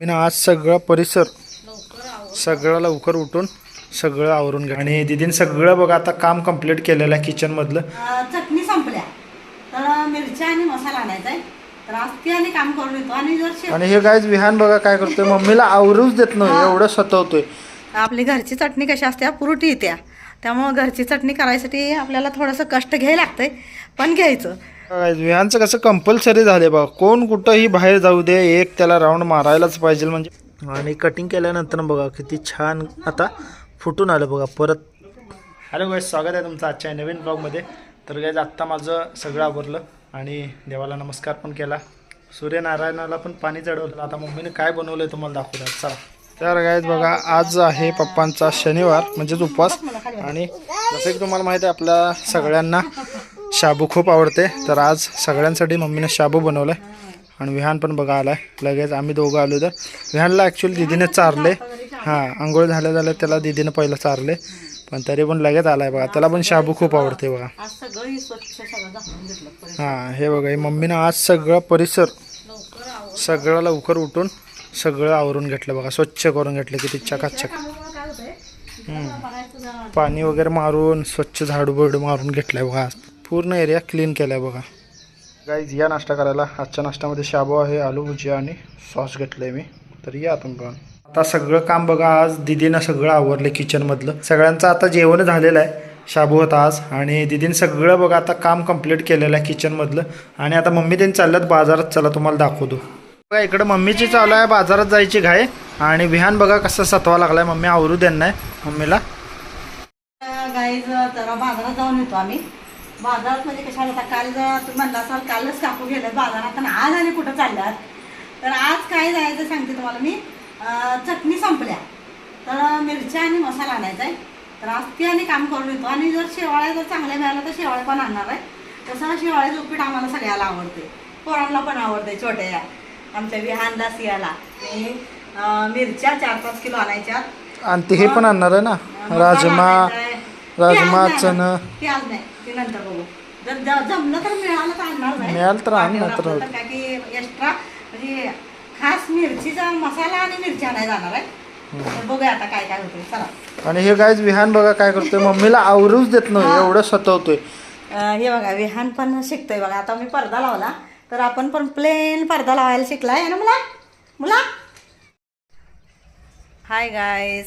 मी ना आज सगळा परिसर सगळं लवकर उठून सगळं आवरून घ्या आणि दिदीन सगळं बघा आता काम कंप्लीट केलेलं आहे किचनमधलं चटणी संपल्या. तर मिरच्या आणि मसाला आणायचा आहे तर आज ती आणि काम करून येतो. आणि जर आणि हे गायच विहान बघा काय करतोय. मम्मीला आवरूच देत नाही. एवढं सतवतोय. आपली घरची चटणी कशी असते पुरुटी येत्या. त्यामुळं घरची चटणी करायसाठी आपल्याला थोडंसं कष्ट घ्यायला लागतंय पण घ्यायचं. यांचं कसं कंपल्सरी झाले बा कोण कुठंही बाहेर जाऊ दे एक त्याला राऊंड मारायलाच पाहिजे म्हणजे. आणि कटिंग केल्यानंतर बघा किती छान आता फुटून आलं बघा परत. हॅलो गाईज स्वागत आहे तुमचं आजच्या नवीन ब्लॉगमध्ये तर गाईज आत्ता माझं सगळं आवरलं आणि देवाला नमस्कार पण केला. सूर्यनारायणाला पण पाणी चढवलं. आता मम्मीने काय बनवलं आहे तुम्हाला दाखवलं चला. तर गाईज बघा आज आहे पप्पांचा शनिवार म्हणजेच उपवास. आणि जसं की तुम्हाला माहिती आहे आपल्या सगळ्यांना शाबू खूप आवडते. तर आज सगळ्यांसाठी मम्मीने शाबू बनवलं आहे आणि विहान पण बघा आलाय. लगेच आम्ही दोघं आलो तर विहानला ॲक्च्युली दिदीने चारले. हां आंघोळ झाल्या झाल्या त्याला दिदीने पहिलं चारले. पण तरी पण लगेच आलाय बघा. त्याला पण शाबू खूप आवडते बघा. हां हे बघा हे मम्मीनं आज सगळं परिसर सगळं लवकर उठून सगळं आवरून घेतलं बघा स्वच्छ करून घेतलं किती चकाचक. त्यामुळं पाणी वगैरे मारून स्वच्छ झाडू बिडू मारून घेतलंय बघा. आज. पूर्ण एरिया क्लीन केलाय बघा. गाईज या नाश्ता करायला. आजच्या नाश्त्यामध्ये शाबू आहे आलू भुजिया आणि सॉस घेतलंय मी. तर या तुम्ही पण आता सगळं काम बघा आज दिदीनं सगळं आवरलं किचनमधलं सगळ्यांचं आता जेवण झालेलं आहे. शाबू होता आज. आणि दिदीनं सगळं बघा आता काम कंप्लीट केलेलं आहे किचनमधलं आणि आता मम्मी त्यांनी चालल्यात बाजारात. चला तुम्हाला दाखवतो. बघा इकडं मम्मीची चालू आहे बाजारात जायची घाय आणि विहान बघा कसं सतवा लागलाय. मम्मी आवरू देणार मम्मीला. गाईज जरा बाजारात जाऊन येतो आम्ही. बाजारात म्हणजे कशाला आता काल जर तुम्ही म्हणला असाल कालच काकू गेलं बाजारात आणि आज आणि कुठं चालल्यात? तर आज काय जायचं सांगते तुम्हाला मी. चटणी संपल्या. तर मिरच्या आणि मसाला आणायचा आहे. तर आज ती आणि काम करून येतो. आणि जर शेवाळ्या जर चांगल्या मिळाल्या तर शेवाळे पण आणणार आहे. तसं शेवाळ्याचं उपीट आम्हाला सगळ्याला आवडते. पोरांना पण आवडते छोट्या. आमच्या विहानला सियाला मिरच्या चार पाच किलो आणायच्या. आणि ते हे पण आणणार आहे ना? राजमा राजमा चण. ते आज नाही ते नंतर बघू. जर ज- जमलं तर मिळालं तर आणणार नाही मिळालं तर आण, वाटेवर नाहीतर आपलं तर काय की एक्स्ट्रा म्हणजे खास मिरचीचा मसाला आणि मिरच्या नाही जाणार आहे. तर बघूया आता काय काय होते चला. आणि हे गायच विहान बघा काय करतोय. मम्मीला आवरूच देत नाही. एवढं सतवतोय. अं, हे बघा विहान पण शिकतोय बघा. आता मी पडदा लावला. तर आपण पण प्लेन पडदा लावायला शिकला आहे ना मुला? मुला? हाय गाईज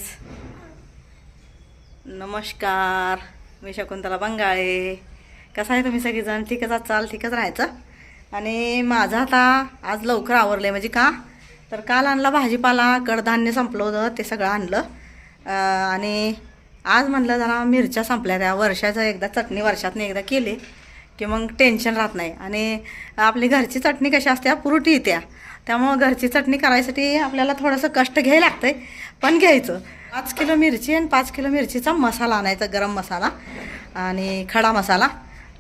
नमस्कार. मी शकुंतला बंगाळे. कसं आहे तुम्ही सगळेजण? ठीकच चाल ठीकच राहायचं? आणि माझं आता आज लवकर आवरलं आहे म्हणजे का? तर काल आणला भाजीपाला कडधान्य संपलं होतं ते सगळं आणलं. आणि आज म्हणलं जरा मिरच्या संपल्या त्या. वर्षाचं एकदा चटणी वर्षातनं एकदा केली. की मग टेन्शन राहत नाही. आणि आपली घरची चटणी कशी असते पुरुटी येत्या. त्यामुळं घरची चटणी करायसाठी आपल्याला थोडंसं कष्ट घ्यायला लागतं आहे पण घ्यायचं. पाच किलो मिरची आणि पाच किलो मिरचीचा मसाला आणायचा गरम मसाला आणि खडा मसाला.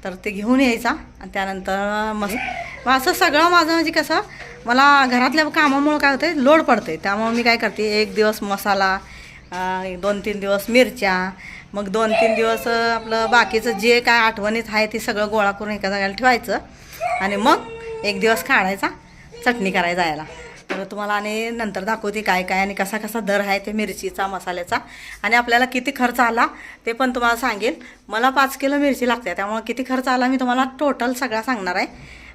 तर ते घेऊन यायचा आणि त्यानंतर मस मग असं सगळं माझं म्हणजे कसं मला घरातल्या कामामुळं काय होतं लोड पडते त्यामुळं मी काय करते एक दिवस मसाला दोन तीन दिवस मिरच्या मग दोन तीन दिवस आपलं बाकीचं जे काय आठवणीत आहे ते सगळं गोळा करून एका जागेला ठेवायचं. आणि मग एक दिवस काढायचा चटणी करायला जायला. तर तुम्हाला आणि नंतर दाखवते काय काय आणि कसा कसा दर आहे ते मिरचीचा मसाल्याचा. आणि आपल्याला किती खर्च आला ते पण तुम्हाला सांगेल मला पाच किलो मिरची लागते त्यामुळे किती खर्च आला मी तुम्हाला टोटल सगळा सांगणार आहे.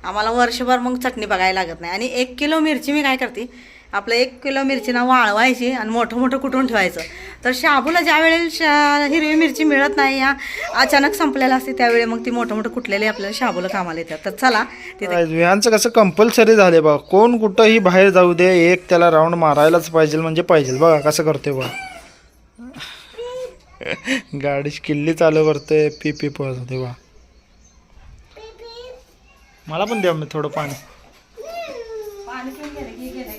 आम्हाला वर्षभर मग चटणी बघायला लागत नाही. आणि एक किलो मिरची मी काय करते आपलं एक किलो मिरची ना वाळवायची आणि मोठं मोठं कुटून ठेवायचं. तर शाबूला ज्या वेळेला शा हिरवी मिरची मिळत नाही या अचानक संपलेलं असते त्यावेळी मग ती मोठं मोठं कुटलेले आपल्याला शाबूला कामाला येतात. तर चला विहानचं कसं कंपल्सरी झाले बघा. कोण कुठंही बाहेर जाऊ दे एक त्याला राऊंड मारायलाच पाहिजे म्हणजे पाहिजे बघा कसं करतोय बघा. गाडीची किल्ली चालू करतोय पी पी होते बघा मला पण द्या मी थोडं पाणी पिऊन गेले की गेले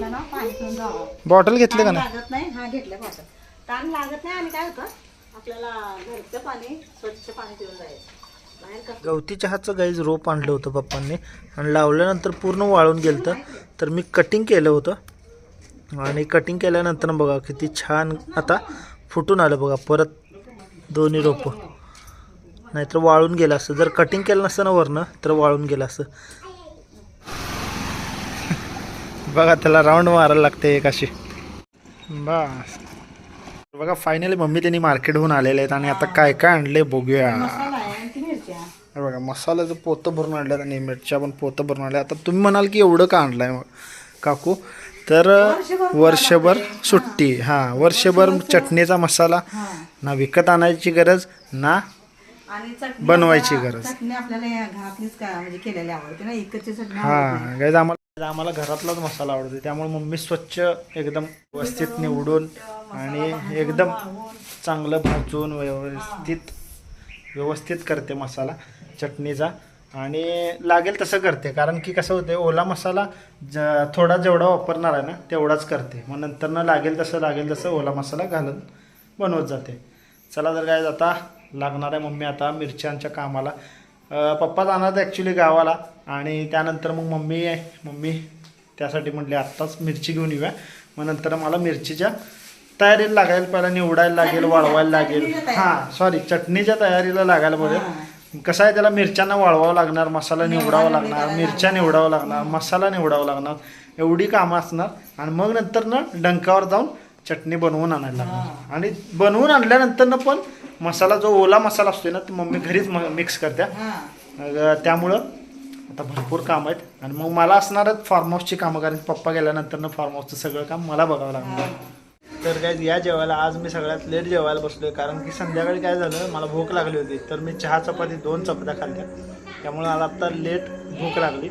ना पाणी जावं. बॉटल घेतले का ताण नाही? लागत नाही. हा घेतलं बॉटल. ताण लागत नाही आणि काय होतं? आपल्याला घरचं पाणी स्वच्छ पाणी पिऊन जायचं. बाहेर कसं? गवती चहाचं गाईज रोप आणलं होतं पप्पांनी. आणि लावल्यानंतर पूर्ण वाळून गेलं तर मी कटिंग केलं होतं. आणि कटिंग केल्यानंतर बघा किती छान आता फुटून आलं बघा. परत दोन्ही रोपं. नाहीतर वाळून गेलं असतं. जर कटिंग केलं नसतं ना वरनं तर वाळून गेलं असतं. बघा त्याला राऊंड मारायला लागते एक अशी. बस. बघा फायनली मम्मी त्यांनी मार्केटहून आलेले आहेत आणि आता काय काय आणले बघूया. आहे बघा मसाल्याचं पोतं भरून आणल्यात आणि मिरच्या पण पोतं भरून आणल्या आता तुम्ही म्हणाल की एवढं का आणलंय मग काकू? तर वर्षभर सुट्टी. हां वर्षभर चटणीचा मसाला. हा. ना विकत आणायची गरज ना आणि चटणी बनवायची आपल्याला- गरज. चटणी आपल्याला या घरातलीच का म्हणजे केलेली आवडते ना? इकडची चटणी आवडत. नाही. हां गाईज आम्हाला आम्हाला घरातलाच मसाला आवडतो. त्यामुळे मम्मी स्वच्छ एकदम व्यवस्थित निवडून आणि एकदम चांगलं भाजून व्यवस्थित व्यवस्थित करते मसाला चटणीचा. आणि लागेल तसं करते. कारण की कसं होते ओला मसाला ज थोडा जेवढा वापरणार आहे ना तेवढाच करते. मग नंतर ना लागेल तसं लागेल तसं ओला मसाला घालून बनवत जाते. चला तर काय आता लागणार आहे मम्मी आता मिरच्यांच्या कामाला. पप्पा जाणार ॲक्च्युली गावाला आणि त्यानंतर मग मम्मी मम्मी त्यासाठी म्हटली आत्ताच मिरची घेऊन येऊया. मग नंतर मला मिरचीच्या तयारीला लागायला पहिला निवडायला लागेल वाळवायला लागेल. हां सॉरी चटणीच्या तयारीला लागायला पाहिजे कसं आहे त्याला मिरच्यांना वाळवावं लागणार मसाला निवडावा लागणार मिरच्या निवडावं लागणार मसाला निवडावा लागणार. एवढी कामं असणार. आणि मग नंतर ना डंकावर जाऊन चटणी बनवून आणायला लागणार. आणि बनवून आणल्यानंतर ना पण मसाला जो ओला मसाला असतो ना तो मम्मी घरीच मिक्स करत्या. हा. त्यामुळं आता भरपूर काम आहेत. आणि मग मला असणारच फार्म हाऊसची कामं कारण पप्पा गेल्यानंतर ना फार्म हाऊसचं सगळं काम मला बघावं लागणार. तर काय या जेवायला आज मी सगळ्यात लेट जेवायला बसलोय. कारण की संध्याकाळी काय झालं मला भूक लागली होती. तर मी चहा चपाती दोन चपात्या खाल्ल्या. त्यामुळे मला आत्ता लेट भूक लागली.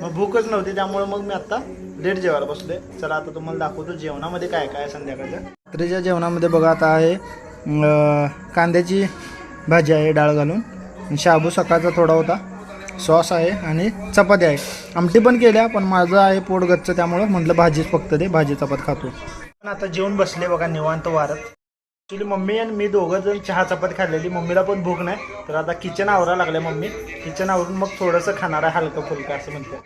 मग भूकच नव्हती त्यामुळे मग मी आत्ता लेट जेवायला बसले चला आता तुम्हाला दाखवतो जेवणामध्ये काय काय आहे संध्याकाळच्या रात्रीच्या जेवणामध्ये बघा आता आहे कांद्याची भाजी आहे डाळ घालून. शाबू सकाळचा थोडा होता. सॉस आहे आणि चपाती आहे. आमटी पण केल्या पण माझं आहे पोट गच्च त्यामुळं म्हटलं भाजीच फक्त दे भाजी चपात खातो. पण आता जेवण बसले बघा निवांत वारत ॲक्च्युली मम्मी आणि मी दोघं जण चहा चपाती खाल्लेली. मम्मीला पण भूक नाही. तर आता किचन आवरायला लागले मम्मी. किचन आवरून मग थोडंसं खाणार आहे हलकं फुलकं असं म्हणते